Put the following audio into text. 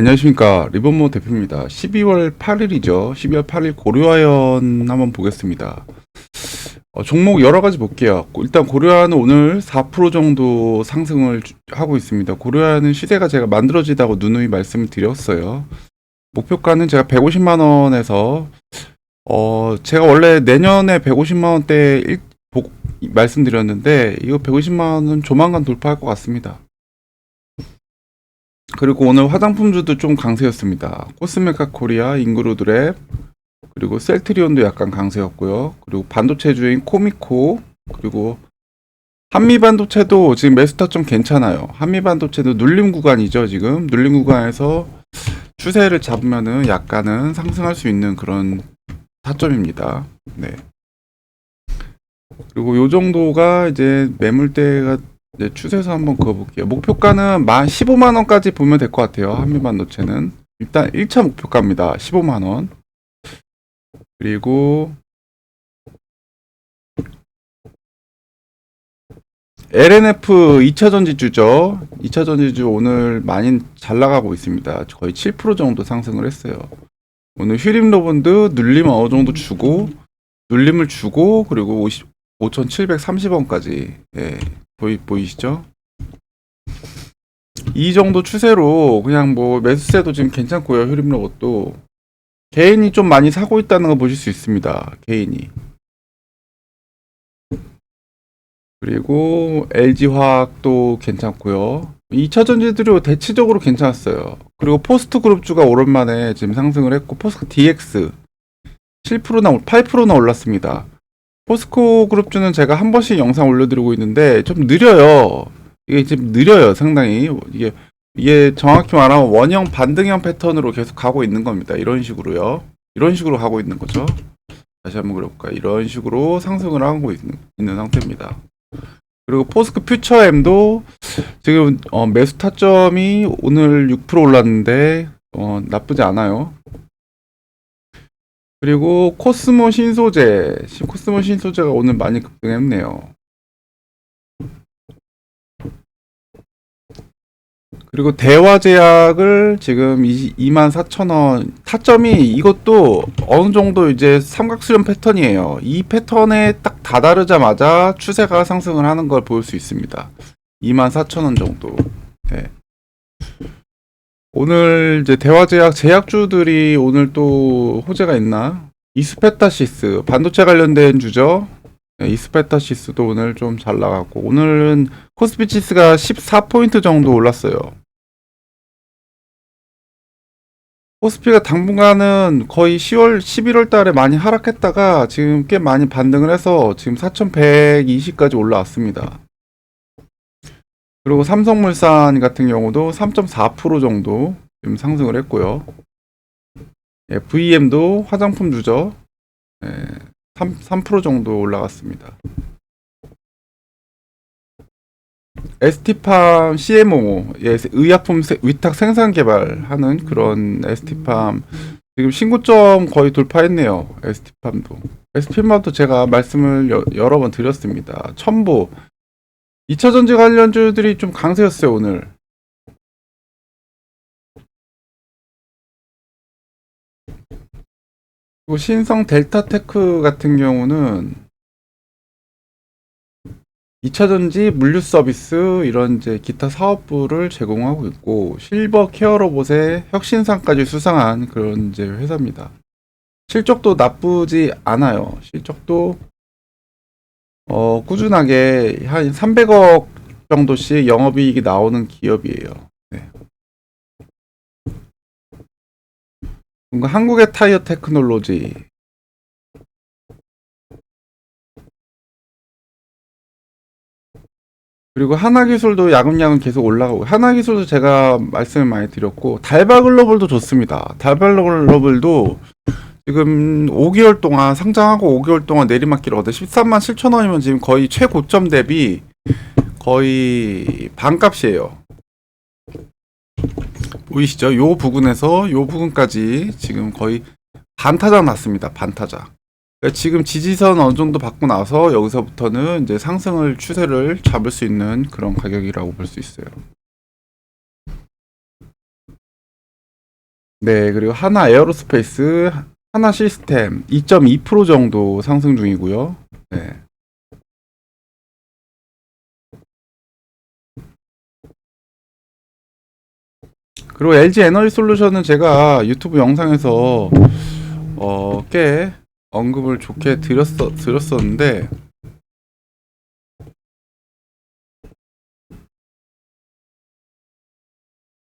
안녕하십니까 리본모 대표입니다. 12월 8일이죠. 12월 8일 고려아연 한번 보겠습니다. 어, 종목 여러 가지 볼게요. 일단 고려아연은 오늘 4% 정도 상승을 주- 하고 있습니다. 고려아연은 시세가 제가 만들어지다고 누누이 말씀을 드렸어요. 목표가는 제가 150만 원에서 어 제가 원래 내년에 150만 원대 일, 복- 말씀드렸는데 이거 150만 원은 조만간 돌파할 것 같습니다. 그리고 오늘 화장품주도 좀 강세였습니다. 코스메카 코리아, 인그루드랩, 그리고 셀트리온도 약간 강세였고요. 그리고 반도체주인 코미코, 그리고 한미반도체도 지금 매수타 좀 괜찮아요. 한미반도체도 눌림 구간이죠, 지금. 눌림 구간에서 추세를 잡으면은 약간은 상승할 수 있는 그런 타점입니다. 네. 그리고 요 정도가 이제 매물대가 이제 추세서 한번 그어볼게요. 목표가는 만 15만 원까지 보면 될 것 같아요. 한미반도체는 일단 1차 목표가입니다. 15만 원. 그리고 LNF 2차 전지주죠. 2차 전지주 오늘 많이 잘 나가고 있습니다. 거의 7% 정도 상승을 했어요. 오늘 휴림 로본드 눌림 어느 정도 주고 눌림을 주고 그리고 50, 5,730원까지 예, 보이, 보이시죠? 이 정도 추세로 그냥 뭐 매수세도 지금 괜찮고요. 흐림 로봇도 개인이 좀 많이 사고 있다는 거 보실 수 있습니다. 개인이. 그리고 LG 화학도 괜찮고요. 2차 전지들이 대체적으로 괜찮았어요. 그리고 포스트 그룹주가 오랜만에 지금 상승을 했고 포스트 DX 7%나 8%나 올랐습니다. 포스코 그룹주는 제가 한 번씩 영상 올려드리고 있는데 좀 느려요. 이게 지금 느려요, 상당히. 이게 이게 정확히 말하면 원형 반등형 패턴으로 계속 가고 있는 겁니다. 이런 식으로요. 이런 식으로 가고 있는 거죠. 다시 한번 그려볼까요? 이런 식으로 상승을 하고 있는, 있는 상태입니다. 그리고 포스코 퓨처엠도 지금 어, 매수 타점이 오늘 6% 올랐는데 어, 나쁘지 않아요. 그리고 코스모 신소재, 시- 코스모 신소재가 오늘 많이 급등했네요. 그리고 대화제약을 지금 24,000원 타점이 이것도 어느 정도 이제 삼각수렴 패턴이에요. 이 패턴에 딱 다다르자마자 추세가 상승을 하는 걸 볼 수 있습니다. 24,000원 정도. 네. 오늘 이제 대화제약 제약주들이 오늘 또 호재가 있나? 이스페타시스 반도체 관련된 주죠. 네, 이스페타시스도 오늘 좀 잘 나갔고 오늘은 코스피치스가 14포인트 정도 올랐어요. 코스피가 당분간은 거의 10월, 11월 달에 많이 하락했다가 지금 꽤 많이 반등을 해서 지금 4,120까지 올라왔습니다. 그리고 삼성물산 같은 경우도 3.4% 정도 지금 상승을 했고요. 예, VM도 화장품 주죠. 예, 3, 3% 정도 올라갔습니다. ST팜 CMO, 예, 의약품 세- 위탁 생산 개발하는 그런 ST팜 지금 신고점 거의 돌파했네요. ST팜도. ST팜도 제가 말씀을 여, 여러 번 드렸습니다. 첨보 2차 전지 관련주들이 좀 강세였어요, 오늘. 그리고 신성 델타테크 같은 경우는 2차 전지 물류 서비스 이런 이제 기타 사업부를 제공하고 있고 실버 케어 로봇의 혁신상까지 수상한 그런 이제 회사입니다. 실적도 나쁘지 않아요. 실적도 어, 꾸준하게 한 300억 정도씩 영업이익이 나오는 기업이에요. 네. 뭔가 한국의 타이어 테크놀로지 그리고 하나기술도 야금야금 계속 올라가고 하나기술도 제가 말씀을 많이 드렸고 달바글로벌도 좋습니다. 달바글로벌도 지금 5개월 동안 상장하고 5개월 동안 내리막길거든 13만 7천 원이면 지금 거의 최고점 대비 거의 반값이에요. 보이시죠? 요 부근에서 요 부근까지 지금 거의 반타작 났습니다. 반타작. 그러니까 지금 지지선 어느 정도 받고 나서 여기서부터는 이제 상승을 추세를 잡을 수 있는 그런 가격이라고 볼 수 있어요. 네, 그리고 하나 에어로스페이스, 하나 시스템 2.2% 정도 상승 중이고요. 네. 그리고 LG 에너지 솔루션은 제가 유튜브 영상에서 어, 꽤 언급을 좋게 드렸었, 드렸었는데